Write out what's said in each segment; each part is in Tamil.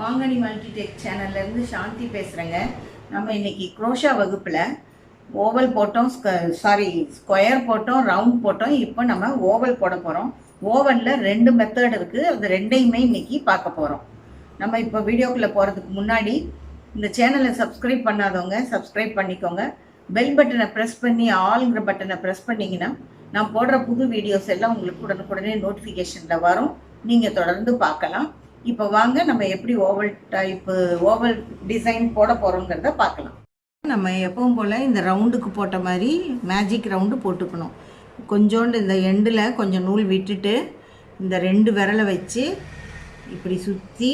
வாங்கனி மல்டிடெக் சேனல்லேருந்து சாந்தி பேசுகிறேங்க நம்ம இன்னைக்கு குரோஷா வகுப்பில் ஓவல் போட்டோம் சாரி ஸ்கொயர் போட்டோம் ரவுண்ட் போட்டோம். இப்போ நம்ம ஓவல் போட போகிறோம் ஓவலில் ரெண்டு மெத்தட் இருக்குது அது ரெண்டையுமே இன்றைக்கி பார்க்க போகிறோம் நம்ம இப்போ வீடியோக்குள்ளே போகிறதுக்கு முன்னாடி இந்த சேனலை சப்ஸ்கிரைப் பண்ணாதவங்க சப்ஸ்கிரைப் பண்ணிக்கோங்க. பெல் பட்டனை ப்ரெஸ் பண்ணி ஆளுங்கிற பட்டனை ப்ரெஸ் பண்ணிங்கன்னா நான் போடுற புது வீடியோஸ் எல்லாம் உங்களுக்கு உடனுக்குடனே நோட்டிஃபிகேஷனில் வரும். நீங்கள் தொடர்ந்து பார்க்கலாம். இப்போ வாங்க நம்ம எப்படி ஓவல் டைப்பு ஓவல் டிசைன் போட போகிறோங்கிறத பார்க்கலாம். நம்ம எப்பவும் போல் இந்த ரவுண்டுக்கு போட்ட மாதிரி மேஜிக் ரவுண்டு போட்டுக்கணும். கொஞ்சோண்டு இந்த எண்டில் கொஞ்சம் நூல் விட்டுட்டு இந்த ரெண்டு விரலை வச்சு இப்படி சுற்றி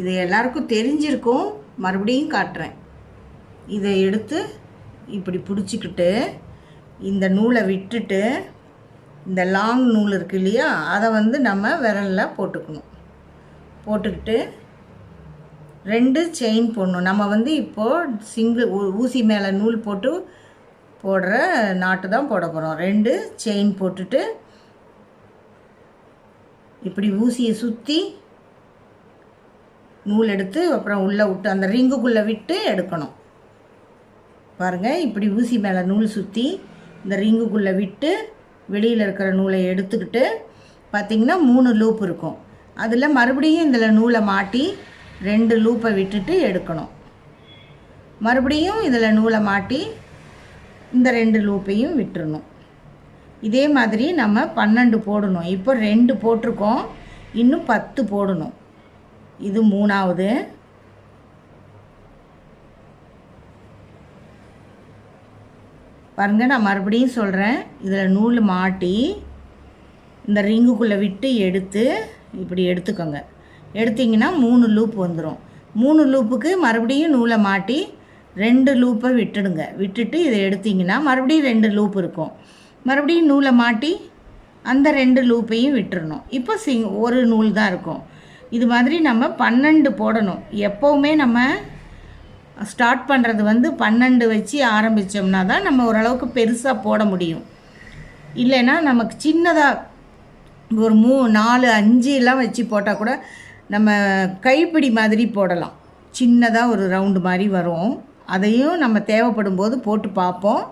இது எல்லாருக்கும் தெரிஞ்சிருக்கும் மறுபடியும் காட்டுறேன். இதை எடுத்து இப்படி பிடிச்சிக்கிட்டு இந்த நூலை விட்டுட்டு இந்த லாங் நூல் இருக்கு இல்லையா அதை வந்து நம்ம விரலில் போட்டுக்கணும். போட்டுக்கிட்டு ரெண்டு செயின் போடணும். நம்ம வந்து இப்போது சிங்கிள் ஊசி மேலே நூல் போட்டு போடுற நாட்டு தான் போட போகிறோம் ரெண்டு செயின் போட்டுட்டு இப்படி ஊசியை சுற்றி நூல் எடுத்து அப்புறம் உள்ளே விட்டு அந்த ரிங்குக்குள்ளே விட்டு எடுக்கணும். பாருங்கள் இப்படி ஊசி மேலே நூல் சுற்றி இந்த ரிங்குக்குள்ளே விட்டு வெளியில் இருக்கிற நூலை எடுத்துக்கிட்டு பார்த்திங்கன்னா மூணு லூப் இருக்கும். அதில் மறுபடியும் இதில் நூலை மாட்டி ரெண்டு லூப்பை விட்டுட்டு எடுக்கணும். மறுபடியும் இதில் நூலை மாட்டி இந்த ரெண்டு லூப்பையும் விட்டுறணும். இதே மாதிரி நம்ம பன்னெண்டு போடணும். இப்போ ரெண்டு போட்டிருக்கோம். இன்னும் பத்து போடணும். இது மூணாவது. பாருங்க நான் மறுபடியும் சொல்கிறேன் இதில் நூல் மாட்டி இந்த ரிங்குக்குள்ளே விட்டு எடுத்து இப்படி எடுத்துக்கோங்க. எடுத்திங்கன்னா மூணு லூப் வந்துடும் மூணு லூப்புக்கு மறுபடியும் நூலை மாட்டி ரெண்டு லூப்பை விட்டுடுங்க. விட்டுட்டு இதை எடுத்திங்கன்னா மறுபடியும் ரெண்டு லூப் இருக்கும். மறுபடியும் நூலை மாட்டி அந்த ரெண்டு லூப்பையும் விட்டுறணும். இப்போ சிங் ஒரு நூல் தான் இருக்கும். இது மாதிரி நம்ம பன்னெண்டு போடணும். எப்போவுமே நம்ம ஸ்டார்ட் பண்ணுறது வந்து பன்னெண்டு வச்சு ஆரம்பித்தோம்னா தான் நம்ம ஓரளவுக்கு பெருசாக போட முடியும். இல்லைன்னா நமக்கு சின்னதாக ஒரு மூ நாலு அஞ்சு எல்லாம் வச்சு போட்டால் கூட நம்ம கைப்பிடி மாதிரி போடலாம். சின்னதாக ஒரு ரவுண்டு மாதிரி வரும். அதையும் நம்ம தேவைப்படும் போது போட்டு பார்ப்போம்.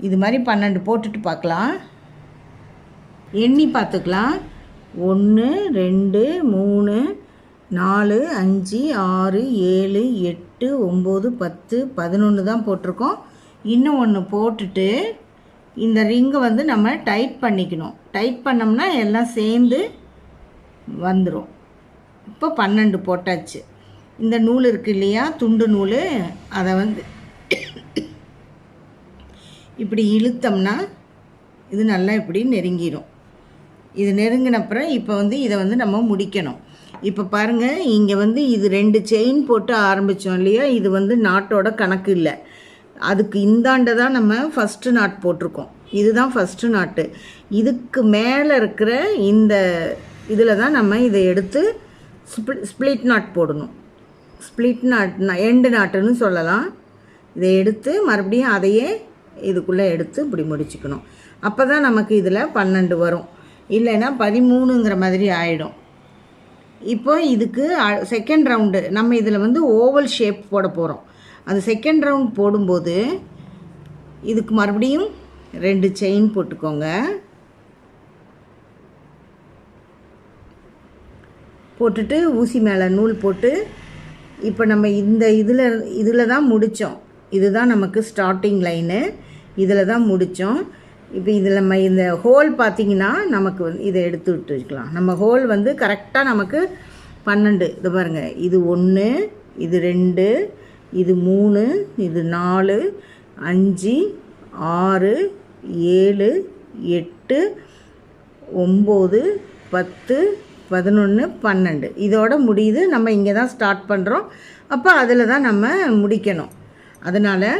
இது மாதிரி பன்னெண்டு போட்டுட்டு பார்க்கலாம். எண்ணி பார்த்துக்கலாம். ஒன்று ரெண்டு மூணு நாலு அஞ்சு ஆறு ஏழு எட்டு ஒம்பது பத்து பதினொன்று தான் போட்டிருக்கோம். இன்னும் ஒன்று போட்டுட்டு இந்த ரிங்கை வந்து நம்ம டைட் பண்ணிக்கணும். டைட் பண்ணோம்னா எல்லாம் சேர்ந்து வந்துடும் இப்போ பன்னெண்டு போட்டாச்சு. இந்த நூல் இருக்கு இல்லையா? துண்டு நூல். அதை வந்து இப்படி இழுத்தோம்னா இது நல்லா இப்படி நெருங்கிடும் இது நெருங்கினப்புறம் இப்போ வந்து இதை வந்து நம்ம முடிக்கணும். இப்போ பாருங்கள் இங்கே வந்து இது ரெண்டு செயின் போட்டு ஆரம்பித்தோம் இல்லையா? இது வந்து நாட்டோட கணக்கு இல்லை. அதுக்கு இந்தாண்ட தான் நம்ம ஃபஸ்ட்டு நாட் போட்டிருக்கோம். இதுதான் ஃபஸ்ட்டு நாட்டு இதுக்கு மேலே இருக்கிற இந்த இதில் தான் நம்ம இதை எடுத்து ஸ்ப்ளி ஸ்ப்ளிட் நாட் போடணும். ஸ்ப்ளிட் நாட் எண்டு நாட்டுன்னு சொல்லலாம். இதை எடுத்து மறுபடியும் அதையே இதுக்குள்ளே எடுத்து இப்படி முடிச்சுக்கணும். அப்போ தான் நமக்கு இதில் பன்னெண்டு வரும். இல்லைன்னா பதிமூணுங்கிற மாதிரி ஆகிடும் இப்போ இதுக்கு செகண்ட் ரவுண்டு நம்ம இதில் வந்து ஓவல் ஷேப் போட போகிறோம் அது செகண்ட் ரவுண்ட் போடும்போது இதுக்கு மறுபடியும் ரெண்டு செயின் போட்டுக்கோங்க. போட்டுட்டு ஊசி மேலே நூல் போட்டு இப்போ நம்ம இந்த இதில் இதில் தான் முடித்தோம் இதுதான் நமக்கு ஸ்டார்டிங் லைனு இதில் தான் முடித்தோம் இப்போ இதில் நம்ம இந்த ஹோல் பார்த்திங்கன்னா நமக்கு வந்து இதை எடுத்து விட்டுருக்கலாம் நம்ம ஹோல் வந்து கரெக்டாக நமக்கு பன்னெண்டு. இது பாருங்கள் இது ஒன்று இது ரெண்டு இது மூணு இது நாலு அஞ்சு ஆறு ஏழு எட்டு ஒம்பது பத்து பதினொன்று பன்னெண்டு. இதோட முடியுது. நம்ம இங்கே தான் ஸ்டார்ட் பண்ணுறோம் அப்போ அதில் தான் நம்ம முடிக்கணும். அதனால்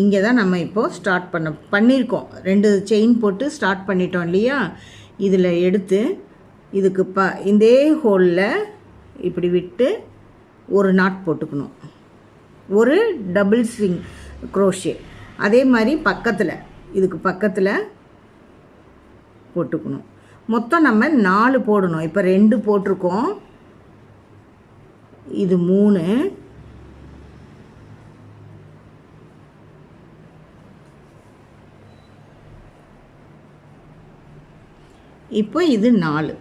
இங்கே தான் நம்ம இப்போது ஸ்டார்ட் பண்ண பண்ணியிருக்கோம். ரெண்டு செயின் போட்டு ஸ்டார்ட் பண்ணிட்டோம் இல்லையா? இதில் எடுத்து இதுக்கு ப இதே ஹோலில் இப்படி விட்டு ஒரு நாட் போட்டுக்கணும். ஒரு டபுள் ஸ்விங் க்ரோஷே அதே மாதிரி பக்கத்தில் இதுக்கு பக்கத்தில் போட்டுக்கணும். மொத்தம் நம்ம நாலு போடணும். இப்போ ரெண்டு போட்டிருக்கோம். இது மூணு. இப்போ இது நாலு.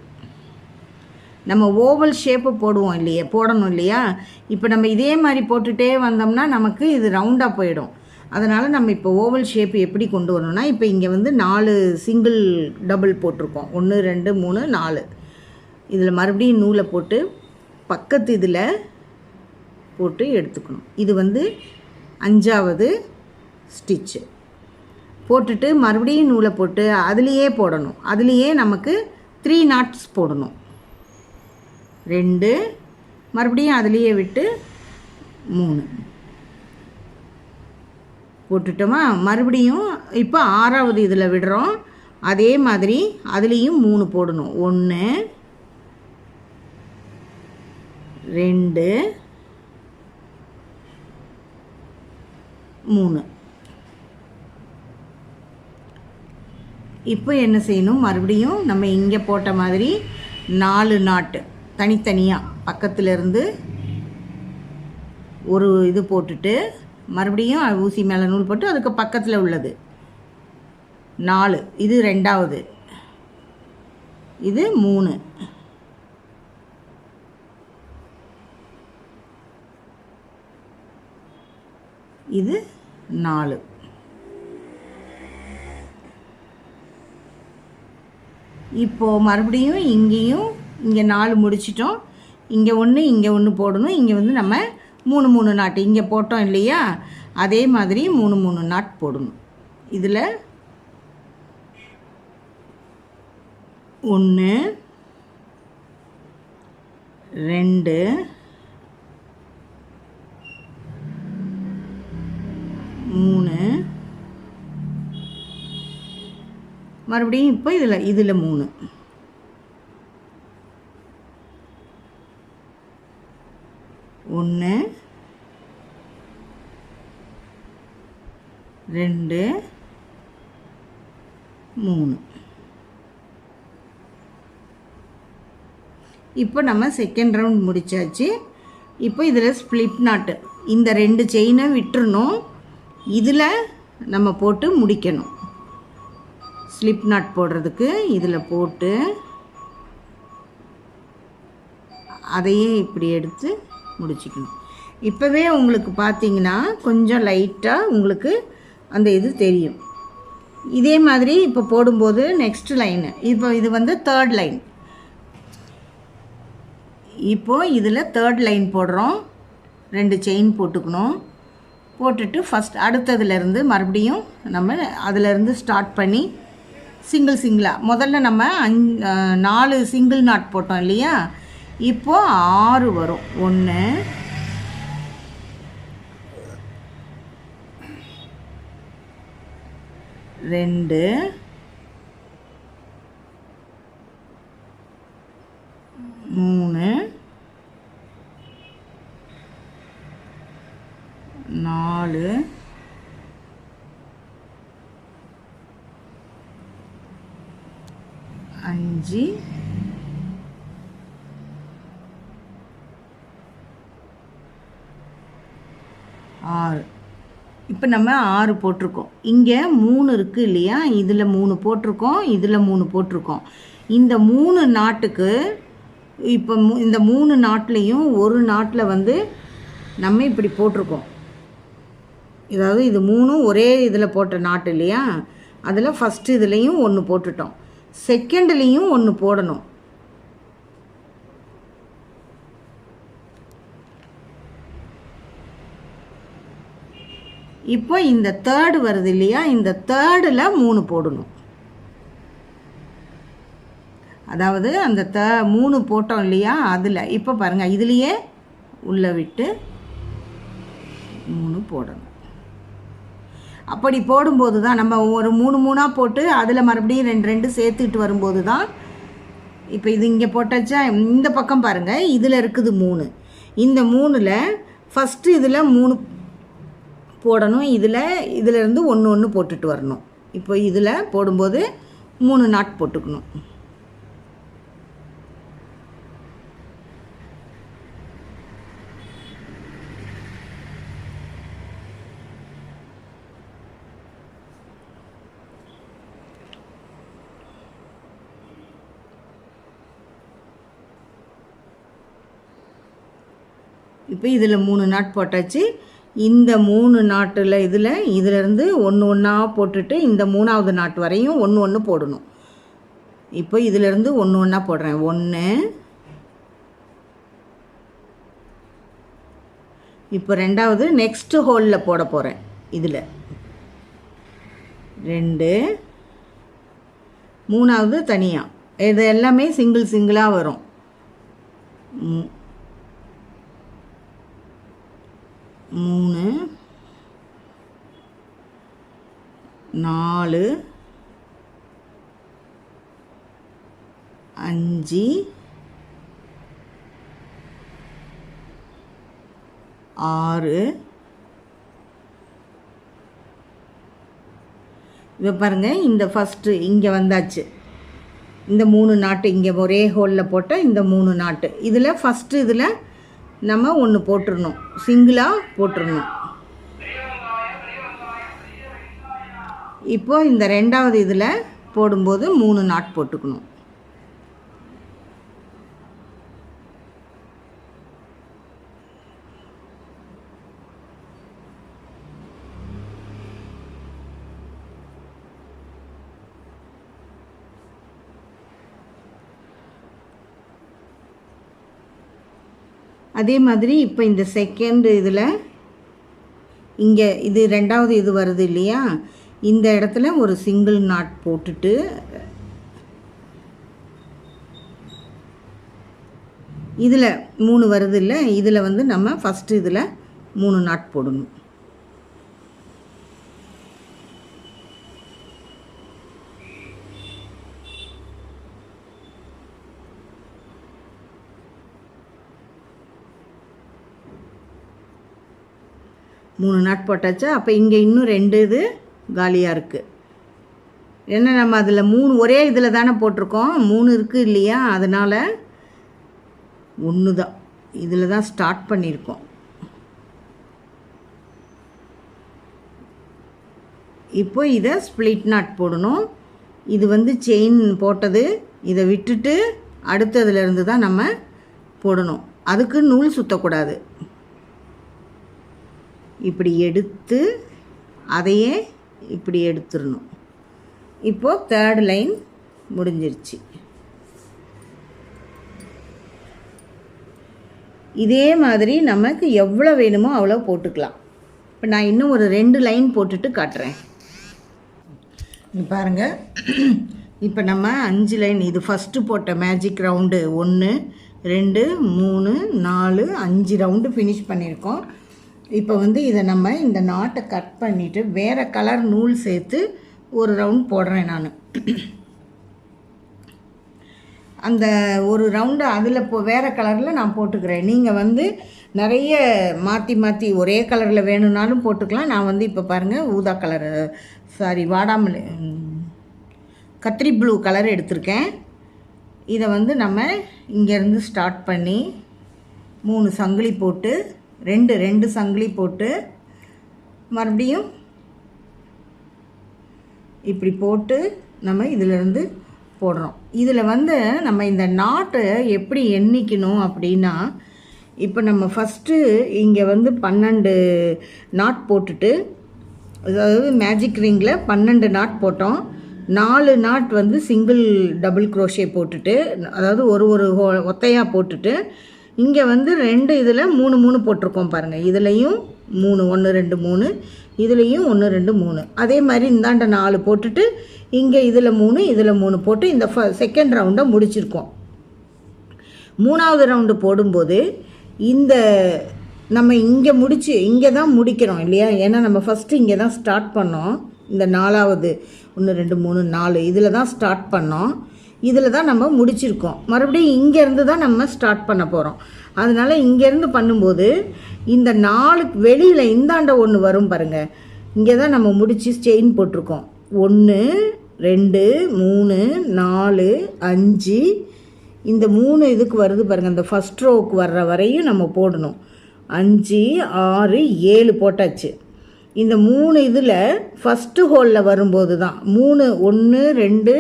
நம்ம ஓவல் ஷேப்பு போடுவோம் இல்லையே போடணும் இல்லையா? இப்போ நம்ம இதே மாதிரி போட்டுகிட்டே வந்தோம்னா நமக்கு இது ரவுண்டாக போயிடும். அதனால் நம்ம இப்போ ஓவல் ஷேப் எப்படி கொண்டு வரணும்னா இப்போ இங்கே வந்து நாலு சிங்கிள் டபுள் போட்டிருக்கோம். ஒன்று ரெண்டு மூணு நாலு. இதில் மறுபடியும் நூலை போட்டு பக்கத்து இதில் போட்டு எடுத்துக்கணும். இது வந்து அஞ்சாவது ஸ்டிச்சு போட்டுட்டு மறுபடியும் நூலை போட்டு அதுலேயே போடணும். அதுலேயே நமக்கு த்ரீ நாட்ஸ் போடணும். ரெண்டு. மறுபடியும் அதுலேயே விட்டு மூணு. போட்டுட்டோமா? மறுபடியும் இப்போ ஆறாவது இதில் விடுறோம். அதே மாதிரி அதுலேயும் மூணு போடணும். ஒன்று ரெண்டு மூணு. இப்போ என்ன செய்யணும்? மறுபடியும் நம்ம இங்கே போட்ட மாதிரி நாலு நாட்டு. தனித்தனியாக பக்கத்துலேருந்து ஒரு இது போட்டுட்டு மறுபடியும் ஊசி மேலே நூல் போட்டு அதுக்கு பக்கத்தில் உள்ளது. நாலு. இது ரெண்டாவது. இது மூணு. இது நாலு. இப்போது மறுபடியும் இங்கேயும் இங்கே நாலு முடிச்சிட்டோம். இங்கே ஒன்று இங்கே ஒன்று போடணும். இங்கே வந்து நம்ம மூணு மூணு நாட்டு இங்கே போட்டோம் இல்லையா? அதே மாதிரி மூணு மூணு நாட் போடணும். இதில் ஒன்று ரெண்டு மூணு. மறுபடியும் இப்போ இதில் இதில் மூணு. ஒன்று ரெண்டு மூணு. இப்போ நம்ம செகண்ட் ரவுண்ட் முடிச்சாச்சு. இப்போ இதில் ஸ்ப்ளிப் நாட்டு இந்த ரெண்டு செயினை விட்டுறணும். இதில் நம்ம போட்டு முடிக்கணும். ஸ்லிப் நாட் போடுறதுக்கு இதில் போட்டு அதையே இப்படி எடுத்து முடிச்சுக்கணும். இப்போவே உங்களுக்கு பார்த்தீங்கன்னா கொஞ்சம் லைட்டாக உங்களுக்கு அந்த இது தெரியும். இதே மாதிரி இப்போ போடும்போது நெக்ஸ்ட் லைனு இப்போ இது வந்து தேர்ட் லைன் இப்போது இதில் தேர்ட் லைன் போடுறோம். ரெண்டு செயின் போட்டுக்கணும். போட்டுட்டு ஃபஸ்ட் அடுத்ததுலேருந்து மறுபடியும் நம்ம அதிலேருந்து ஸ்டார்ட் பண்ணி சிங்கிள் சிங்கிளாக முதல்ல நம்ம அஞ் நாலு சிங்கிள் நாட் போட்டோம் இல்லையா? இப்போது ஆறு வரும். ஒன்று ரெண்டு மூணு நாலு அஞ்சு ஆறு இப்போ நம்ம ஆறு போட்டிருக்கோம். இங்கே மூணு இருக்குது இல்லையா? இதில் மூணு போட்டிருக்கோம் இதில் மூணு போட்டிருக்கோம். இந்த மூணு நாட்டுக்கு இப்போ இந்த மூணு நாட்டிலையும் ஒரு நாட்டில் வந்து நம்ம இப்படி போட்டிருக்கோம். அதாவது இது மூணும் ஒரே இதில் போட்ட நாட்டு இல்லையா? அதில் ஃபஸ்ட்டு இதுலேயும் ஒன்று போட்டுட்டோம். செகண்ட்லேயும் ஒன்று போடணும். இப்போ இந்த தேர்டு வருது இல்லையா? இந்த தேர்டில் மூணு போடணும். அதாவது அந்த த மூணு போட்டோம் இல்லையா? அதில். இப்போ பாருங்கள் இதுலேயே உள்ளே விட்டு மூணு போடணும். அப்படி போடும்போது தான் நம்ம ஒரு மூணு மூணாக போட்டு அதில் மறுபடியும் ரெண்டு ரெண்டு சேர்த்துக்கிட்டு வரும்போது தான் இப்போ இது இங்கே போட்டாச்சா? இந்த பக்கம் பாருங்கள் இதில் இருக்குது மூணு. இந்த மூணில் ஃபஸ்ட்டு இதில் மூணு போடணும். இதில் இதிலேருந்து ஒன்று ஒன்று போட்டுட்டு வரணும். இப்போ இதில் போடும்போது மூணு நாட் போட்டுக்கணும். இப்போ இதில் மூணு நாட் போட்டாச்சு. இந்த மூணு நாட்டில் இதில் இதிலேருந்து ஒன்று ஒன்றா போட்டுட்டு இந்த மூணாவது நாட்டு வரையும் ஒன்று ஒன்று போடணும். இப்போ இதிலேருந்து ஒன்று ஒன்றா போடுறேன். ஒன்று இப்போ ரெண்டாவது நெக்ஸ்ட்டு ஹோலில் போட போகிறேன் இதில். ரெண்டு. மூணாவது தனியாக இது எல்லாமே சிங்கிள் சிங்கிளாக வரும் மூ- மூணு நாலு அஞ்சு ஆறு. இப்போ பாருங்கள் இந்த ஃபஸ்ட்டு இங்கே வந்தாச்சு. இந்த மூணு நாட்டு இங்கே ஒரே ஹோலில் போட்ட இந்த மூணு நாட்டு. இதில் ஃபஸ்ட்டு இதில் நம்ம ஒன்று போட்டுடணும் சிங்கிளாக போட்டுடணும் இப்போ இந்த ரெண்டாவது இதில் போடும்போது மூணு நாட் போட்டுக்கணும். அதே மாதிரி இப்போ இந்த செகண்ட் இதில் இங்கே இது ரெண்டாவது இது வருது இல்லையா? இந்த இடத்துல ஒரு சிங்கிள் நாட் போட்டுட்டு இதில் மூணு வருது இல்லை? இதில் வந்து நம்ம ஃபஸ்ட்டு இதில் மூணு நாட் போடணும். மூணு நாட் போட்டாச்சா? அப்போ இங்கே இன்னும் ரெண்டு இது காலியாக இருக்குது ஏன்னா நம்ம அதில் மூணு ஒரே இதில் தானே போட்டிருக்கோம்? மூணு இருக்குது இல்லையா? அதனால் ஒன்று தான் இதில் தான் ஸ்டார்ட் பண்ணியிருக்கோம். இப்போ இதை ஸ்ப்ளிட் நாட் போடணும். இது வந்து செயின் போட்டது. இதை விட்டுட்டு அடுத்ததுலேருந்து தான் நம்ம போடணும். அதுக்கு நூல் சுற்றக்கூடாது இப்படி எடுத்து அதையே இப்படி எடுத்துடணும். இப்போது தேர்ட் லைன் முடிஞ்சிருச்சு. இதே மாதிரி நமக்கு எவ்வளோ வேணுமோ அவ்வளோ போட்டுக்கலாம். இப்போ நான் இன்னும் ஒரு ரெண்டு லைன் போட்டுட்டு காட்டுறேன். பாருங்கள் இப்போ நம்ம அஞ்சு லைன் இது ஃபஸ்ட்டு போட்ட மேஜிக் ரவுண்டு ஒன்று ரெண்டு மூணு நாலு அஞ்சு ரவுண்டு ஃபினிஷ் பண்ணியிருக்கோம். இப்போ வந்து இதை நம்ம இந்த நாட்டை கட் பண்ணிவிட்டு வேறு கலர் நூல் சேர்த்து ஒரு ரவுண்ட் போடுறேன் நான். அந்த ஒரு ரவுண்டு அதில் இப்போ வேறு கலரில் நான் போட்டுக்கிறேன். நீங்கள் வந்து நிறைய மாற்றி மாற்றி ஒரே கலரில் வேணும்னாலும் போட்டுக்கலாம். நான் வந்து இப்போ பாருங்கள் ஊதா கலர் சாரி வாடாமல்லி கத்திரி ப்ளூ கலர் எடுத்திருக்கேன். இதை வந்து நம்ம இங்கேருந்து ஸ்டார்ட் பண்ணி மூணு சங்கிலி போட்டு ரெண்டு ரெண்டு சங்கிலி போட்டு மறுபடியும் இப்படி போட்டு நம்ம இதிலிருந்து போடுறோம். இதில் வந்து நம்ம இந்த நாட்டை எப்படி எண்ணிக்கணும் அப்படின்னா இப்போ நம்ம ஃபஸ்ட்டு இங்கே வந்து பன்னெண்டு நாட் போட்டுட்டு அதாவது மேஜிக் ரிங்கில் பன்னெண்டு நாட் போட்டோம். நாலு நாட் வந்து சிங்கிள் டபுள் க்ரோஷே போட்டுட்டு அதாவது ஒரு ஒரு ஹோ ஒத்தையாக போட்டுட்டு இங்கே வந்து ரெண்டு இதில் மூணு மூணு போட்டிருக்கோம் பாருங்கள் இதுலேயும் மூணு ஒன்று ரெண்டு மூணு. இதுலேயும் ஒன்று ரெண்டு மூணு. அதே மாதிரி இந்தாண்ட நாலு போட்டுட்டு இங்கே இதில் மூணு இதில் மூணு போட்டு இந்த ஃப செகண்ட் ரவுண்டை முடிச்சிருக்கோம். மூணாவது ரவுண்டு போடும்போது இந்த நம்ம இங்கே முடிச்சு இங்கே தான் முடிக்கிறோம் இல்லையா? ஏன்னா நம்ம ஃபஸ்ட்டு இங்கே தான் ஸ்டார்ட் பண்ணோம். இந்த நாலாவது ஒன்று ரெண்டு மூணு நாலு இதில் தான் ஸ்டார்ட் பண்ணோம். இதில் தான் நம்ம முடிச்சிருக்கோம். மறுபடியும் இங்கேருந்து தான் நம்ம ஸ்டார்ட் பண்ண போகிறோம் அதனால் இங்கேருந்து பண்ணும்போது இந்த நாலு வெளியில் இந்தாண்ட ஒன்று வரும் பாருங்கள் இங்கே தான் நம்ம முடித்து செயின் போட்டிருக்கோம். ஒன்று ரெண்டு மூணு நாலு அஞ்சு. இந்த மூணு இதுக்கு வருது பாருங்கள் இந்த ஃபஸ்ட் ரோவுக்கு வர்ற வரையும் நம்ம போடணும். அஞ்சு ஆறு ஏழு போட்டாச்சு. இந்த மூணு இதில் ஃபஸ்ட்டு ஹோலில் வரும்போது தான் மூணு ஒன்று ரெண்டு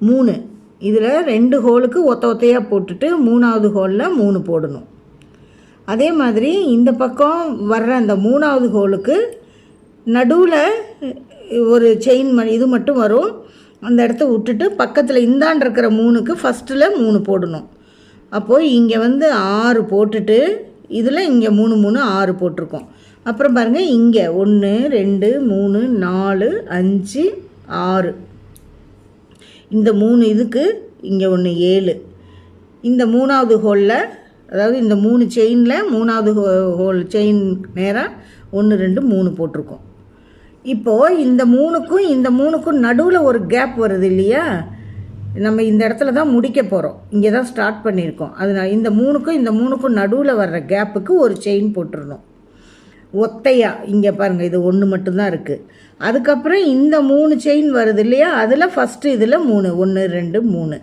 மூணு. இதில் ரெண்டு ஹோலுக்கு ஒத்த ஒத்தையாக போட்டுட்டு மூணாவது ஹோலில் மூணு போடணும். அதே மாதிரி இந்த பக்கம் வர்ற அந்த மூணாவது ஹோலுக்கு நடுவில் ஒரு செயின் இது மட்டும் வரும். அந்த இடத்த விட்டுட்டு பக்கத்தில் இந்தாண்டு இருக்கிற மூணுக்கு ஃபஸ்ட்டில் மூணு போடணும். அப்போது இங்கே வந்து ஆறு போட்டுட்டு இதில் இங்கே மூணு மூணு ஆறு போட்டிருக்கோம். அப்புறம் பாருங்கள் இங்கே ஒன்று ரெண்டு மூணு நாலு அஞ்சு ஆறு. இந்த மூணு இதுக்கு இங்கே ஒன்று ஏழு. இந்த மூணாவது ஹோலில் அதாவது இந்த மூணு செயினில் மூணாவது ஹோ ஹோல் செயின் நேராக ஒன்று ரெண்டு மூணு போட்டிருக்கோம். இப்போது இந்த மூணுக்கும் இந்த மூணுக்கும் நடுவில் ஒரு கேப் வருது இல்லையா? நம்ம இந்த இடத்துல தான் முடிக்க போகிறோம் இங்கே தான் ஸ்டார்ட் பண்ணியிருக்கோம். அதனால் இந்த மூணுக்கும் இந்த மூணுக்கும் நடுவில் வர்ற கேப்புக்கு ஒரு செயின் போட்டுருணும் ஒத்தையா இங்கே பாருங்கள் இது ஒன்று மட்டும்தான் இருக்குது அதுக்கப்புறம் இந்த மூணு செயின் வருது இல்லையா? அதில் ஃபஸ்ட்டு இதில் மூணு ஒன்று ரெண்டு மூணு.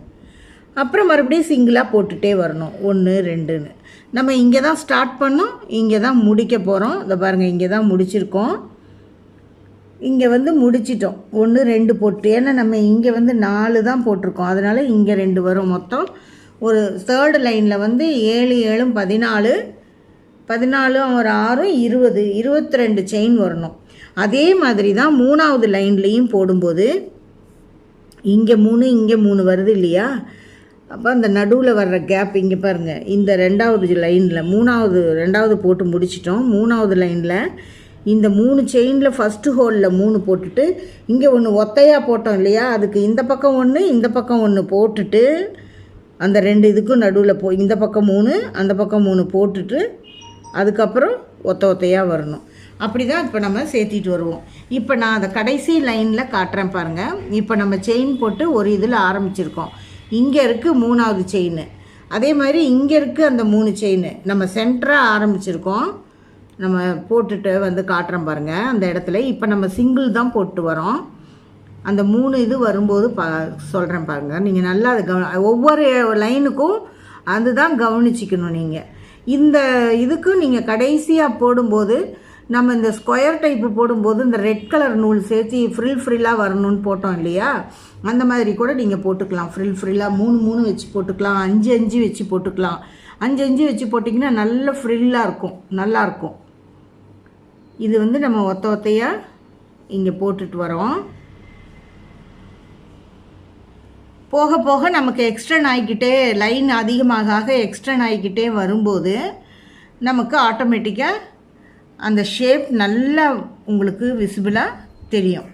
அப்புறம் மறுபடியும் சிங்கிளாக போட்டுகிட்டே வரணும் ஒன்று ரெண்டுன்னு. நம்ம இங்கே தான் ஸ்டார்ட் பண்ணோம் இங்கே தான் முடிக்க போகிறோம் இதை பாருங்கள் இங்கே தான் முடிச்சிருக்கோம். இங்கே வந்து முடிச்சிட்டோம் ஒன்று ரெண்டு போட்டு. ஏன்னா நம்ம இங்கே வந்து நாலு தான் போட்டிருக்கோம். அதனால் இங்கே ரெண்டு வரும் மொத்தம். ஒரு தேர்டு லைனில் வந்து ஏழு ஏழும் பதினாலு பதினாலும் ஒரு ஆறும் இருபது இருபத்தி ரெண்டு செயின் வரணும். அதே மாதிரி தான் மூணாவது லைன்லேயும் போடும்போது இங்கே மூணு இங்கே மூணு வருது இல்லையா? அப்போ அந்த நடுவில் வர்ற கேப் இங்கே பாருங்கள் இந்த ரெண்டாவது லைனில் மூணாவது ரெண்டாவது போட்டு முடிச்சிட்டோம். மூணாவது லைனில் இந்த மூணு செயினில் ஃபஸ்ட்டு ஹோலில் மூணு போட்டுட்டு இங்கே ஒன்று ஒத்தையாக போட்டோம் இல்லையா? அதுக்கு இந்த பக்கம் ஒன்று இந்த பக்கம் ஒன்று போட்டுட்டு அந்த ரெண்டு இதுக்கும் நடுவில் போ இந்த பக்கம் மூணு அந்த பக்கம் மூணு போட்டுட்டு அதுக்கப்புறம் ஒத்த ஒத்தையாக வரணும். அப்படி தான் இப்போ நம்ம சேர்த்திட்டு வருவோம். இப்போ நான் அந்த கடைசி லைனில் காட்டுறேன் பாருங்கள் இப்போ நம்ம செயின் போட்டு ஒரு இதில் ஆரம்பிச்சிருக்கோம். இங்கே இருக்குது மூணாவது செயின் அதே மாதிரி இங்கே இருக்குது அந்த மூணு செயின் நம்ம சென்டராக ஆரம்பிச்சிருக்கோம். நம்ம போட்டுட்டு வந்து காட்டுறோம் பாருங்கள் அந்த இடத்துல இப்போ நம்ம சிங்கிள் தான் போட்டு வரோம். அந்த மூணு இது வரும்போது பா சொல்கிறேன் பாருங்கள் நீங்கள் நல்லா அதை கவ ஒவ்வொரு லைனுக்கும் அதுதான் கவனிச்சிக்கணும் நீங்கள் இந்த இதுக்கு நீங்கள் கடைசியாக போடும்போது நம்ம இந்த ஸ்கொயர் டைப்பு போடும்போது இந்த ரெட் கலர் நூல் சேர்த்து ஃப்ரில் ஃப்ரில்லாக வரணும்னு போட்டோம் இல்லையா? அந்த மாதிரி கூட நீங்கள் போட்டுக்கலாம். ஃப்ரில் ஃப்ரில்லாக மூணு மூணு வச்சு போட்டுக்கலாம். அஞ்சு அஞ்சு வச்சு போட்டுக்கலாம். அஞ்சு அஞ்சு வச்சு போட்டிங்கன்னா நல்ல ஃப்ரில்லாக இருக்கும். நல்லாயிருக்கும் இது வந்து நம்ம ஒத்த ஒத்தையாக இங்கே போட்டுட்டு வரோம். போக போக நமக்கு எக்ஸ்டர்ன் ஆகிக்கிட்டே லைன் அதிகமாக எக்ஸ்டன் ஆகிக்கிட்டே வரும்போது நமக்கு ஆட்டோமேட்டிக்காக அந்த ஷேப் நல்லா உங்களுக்கு விசிபிளாக தெரியும்.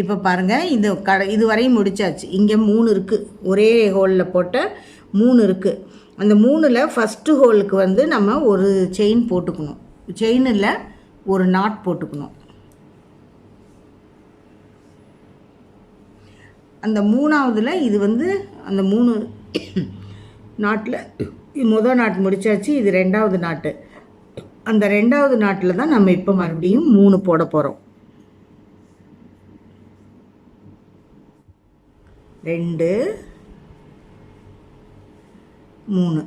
இப்போ பாருங்கள் இது கடை இதுவரையும் முடிச்சாச்சு. இங்கே மூணு இருக்குது ஒரே ஹோலில் போட்ட மூணு இருக்குது அந்த மூணில் ஃபஸ்ட்டு ஹோலுக்கு வந்து நம்ம ஒரு செயின் போட்டுக்கணும். செயினில் ஒரு நாட் போட்டுக்கணும். அந்த மூணாவதில் இது வந்து அந்த மூணு நாட்டில் முதல் நாட்டு முடிச்சாச்சு இது ரெண்டாவது நாட்டு அந்த ரெண்டாவது நாட்டில் தான் நம்ம இப்போ மறுபடியும் மூணு போட போகிறோம் ரெண்டு மூணு.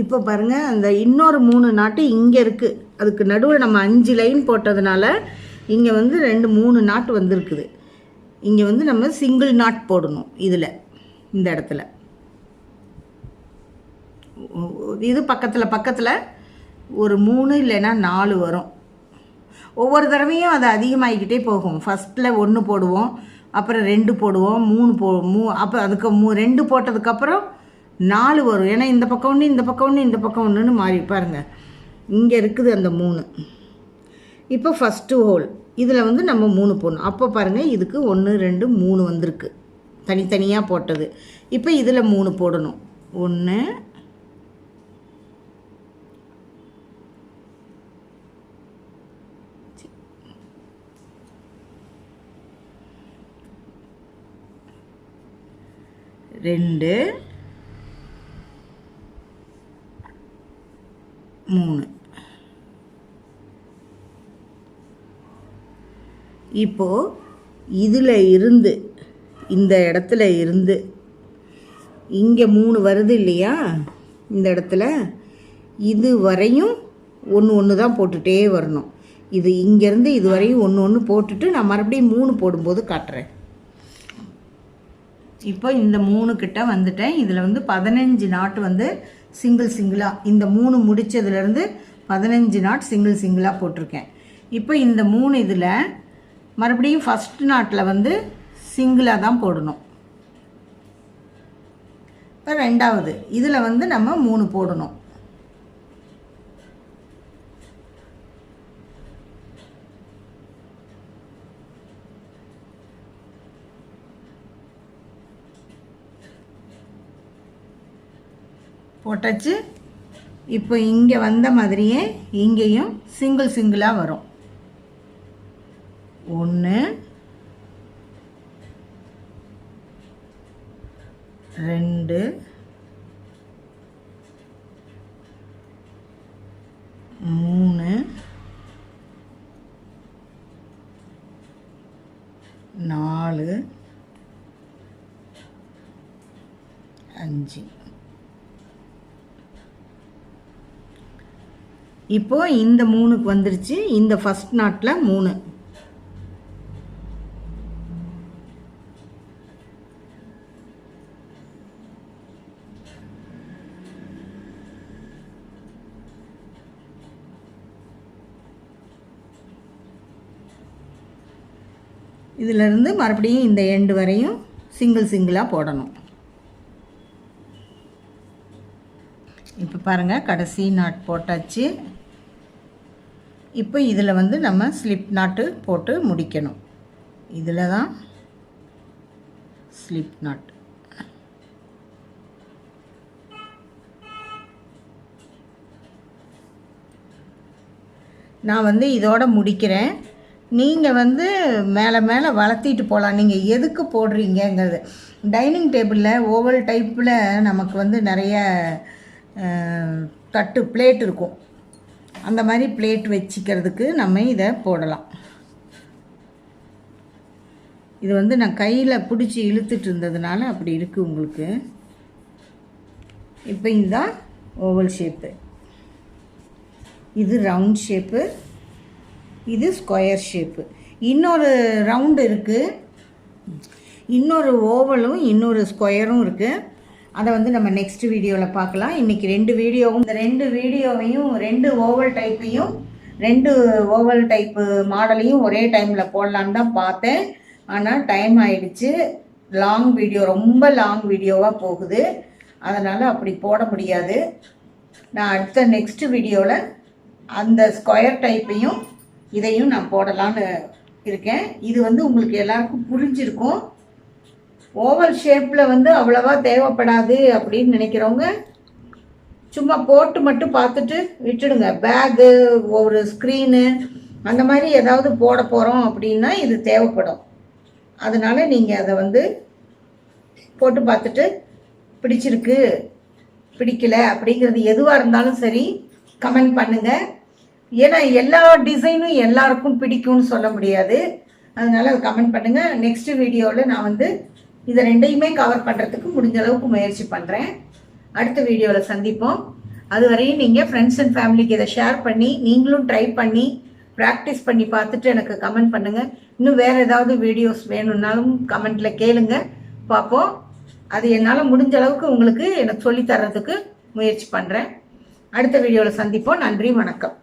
இப்போ பாருங்கள் அந்த இன்னொரு மூணு நாட்டு இங்கே இருக்குது அதுக்கு நடுவில் நம்ம அஞ்சு லைன் போட்டதுனால இங்கே வந்து ரெண்டு மூணு நாட்டு வந்திருக்குது. இங்கே வந்து நம்ம சிங்கிள் நாட் போடணும் இதில் இந்த இடத்துல. இது பக்கத்தில் பக்கத்தில் ஒரு மூணு இல்லைன்னா நாலு வரும். ஒவ்வொரு தடவையும் அது அதிகமாகிக்கிட்டே போகும். ஃபஸ்ட்டில் ஒன்று போடுவோம். அப்புறம் ரெண்டு போடுவோம் மூணு போ மூ அப்போ அதுக்கு மூ ரெண்டு போட்டதுக்கப்புறம் நாலு வரும். ஏன்னா இந்த பக்கம் ஒன்று இந்த பக்கம் ஒன்று இந்த பக்கம் ஒன்றுன்னு மாறி பாருங்க. இங்கே இருக்குது அந்த மூணு. இப்போ ஃபஸ்ட்டு ஹோல் இதில் வந்து நம்ம மூணு போடணும். அப்போ பாருங்கள் இதுக்கு ஒன்று ரெண்டு மூணு வந்திருக்கு. தனித்தனியாக போட்டது. இப்போ இதில் மூணு போடணும். ஒன்று ரெண்டு மூணு. இப்போது இதில் இருந்து இந்த இடத்துல இருந்து இங்கே மூணு வருது இல்லையா? இந்த இடத்துல இது வரையும் ஒன்று ஒன்று தான் போட்டுகிட்டே வரணும். இது இங்கேருந்து இது வரையும் ஒன்று ஒன்று போட்டுட்டு நான் மறுபடியும் மூணு போடும்போது காட்டுறேன். இப்போ இந்த மூணு கிட்ட வந்துட்டேன். இதில் வந்து பதினஞ்சு நாட்டு வந்து சிங்கிள் சிங்கிளாக இந்த மூணு முடித்ததுலேருந்து பதினஞ்சு நாட் சிங்கிள் சிங்கிளாக போட்டிருக்கேன். இப்போ இந்த மூணு இதில் மறுபடியும் ஃபஸ்ட் நாட்டில் வந்து சிங்கிளாக தான் போடணும். இப்போ ரெண்டாவது இதில் வந்து நம்ம மூணு போடணும். போட்டாச்சு. இப்போ இங்கே வந்த மாதிரியே இங்கேயும் சிங்கிள் சிங்கிளாக வரும். ஒன்று ரெண்டு மூணு நாலு அஞ்சு. இப்போ இந்த மூணுக்கு வந்துருச்சு. இந்த ஃபஸ்ட் நாட்டில் மூணு. இதிலிருந்து மறுபடியும் இந்த எண்டு வரையும் சிங்கிள் சிங்கிளாக போடணும். இப்போ பாருங்கள் கடைசி நாட் போட்டாச்சு. இப்போ இதில் வந்து நம்ம ஸ்லிப் நாட்டு போட்டு முடிக்கணும். இதில் தான் ஸ்லிப் நாட் நான் வந்து இதோட முடிக்கிறேன். நீங்கள் வந்து மேலே மேலே வளர்த்திட்டு போகலாம் நீங்கள் எதுக்கு போடுறீங்கங்கிறது. டைனிங் டேபிளில் ஓவல் டைப்பில் நமக்கு வந்து நிறைய தட்டு பிளேட் இருக்கும். அந்த மாதிரி பிளேட் வச்சுக்கிறதுக்கு நம்ம இதை போடலாம். இது வந்து நான் கையில் பிடிச்சி இழுத்துட்டு இருந்ததுனால அப்படி இருக்குது உங்களுக்கு. இப்போ இதுதான் ஓவல் ஷேப்பு இது ரவுண்ட் ஷேப்பு இது ஸ்கொயர் ஷேப்பு இன்னொரு ரவுண்டு இருக்குது இன்னொரு ஓவலும் இன்னொரு ஸ்கொயரும் இருக்குது அதை வந்து நம்ம நெக்ஸ்ட் வீடியோவில் பார்க்கலாம். இன்றைக்கி ரெண்டு வீடியோவும் இந்த ரெண்டு வீடியோவையும் ரெண்டு ஓவல் டைப்பையும் ரெண்டு ஓவல் டைப்பு மாடலையும் ஒரே டைமில் போடலான்னு தான் பார்த்தேன். ஆனால் டைம் ஆயிடுச்சு. லாங் வீடியோ ரொம்ப லாங் வீடியோவாக போகுது. அதனால் அப்படி போட முடியாது. நான் அடுத்த நெக்ஸ்ட் வீடியோவில் அந்த ஸ்கொயர் டைப்பையும் இதையும் நான் போடலான்னு இருக்கேன். இது வந்து உங்களுக்கு எல்லாருக்கும் புரிஞ்சிருக்கும். ஓவல் ஷேப்பில் வந்து அவ்வளவா தேவைப்படாது அப்படின்னு நினைக்கிறவங்க சும்மா போட்டு மட்டும் பார்த்துட்டு விட்டுடுங்க. பேகு ஒரு ஸ்க்ரீனு அந்த மாதிரி ஏதாவது போட போகிறோம் அப்படின்னா இது தேவைப்படும். அதனால் நீங்கள் அதை வந்து போட்டு பார்த்துட்டு பிடிச்சிருக்கு பிடிக்கல அப்படிங்கிறது எதுவாக இருந்தாலும் சரி கமெண்ட் பண்ணுங்கள் ஏன்னா எல்லா டிசைனும் எல்லாருக்கும் பிடிக்கும்னு சொல்ல முடியாது. அதனால் அதை கமெண்ட் பண்ணுங்கள் நெக்ஸ்ட் வீடியோவில் நான் வந்து இதை ரெண்டையுமே கவர் பண்ணுறதுக்கு முடிஞ்ச அளவுக்கு முயற்சி பண்ணுறேன் அடுத்த வீடியோவில் சந்திப்போம். அதுவரையும் நீங்கள் ஃப்ரெண்ட்ஸ் அண்ட் ஃபேமிலிக்கு இதை ஷேர் பண்ணி நீங்களும் ட்ரை பண்ணி ப்ராக்டிஸ் பண்ணி பார்த்துட்டு எனக்கு கமெண்ட் பண்ணுங்கள் இன்னும் வேறு ஏதாவது வீடியோஸ் வேணும்னாலும் கமெண்ட்டில் கேளுங்க. பார்ப்போம். அது என்னால் முடிஞ்ச அளவுக்கு உங்களுக்கு எனக்கு சொல்லித் தர்றதுக்கு முயற்சி பண்ணுறேன் அடுத்த வீடியோவில் சந்திப்போம். நன்றி வணக்கம்.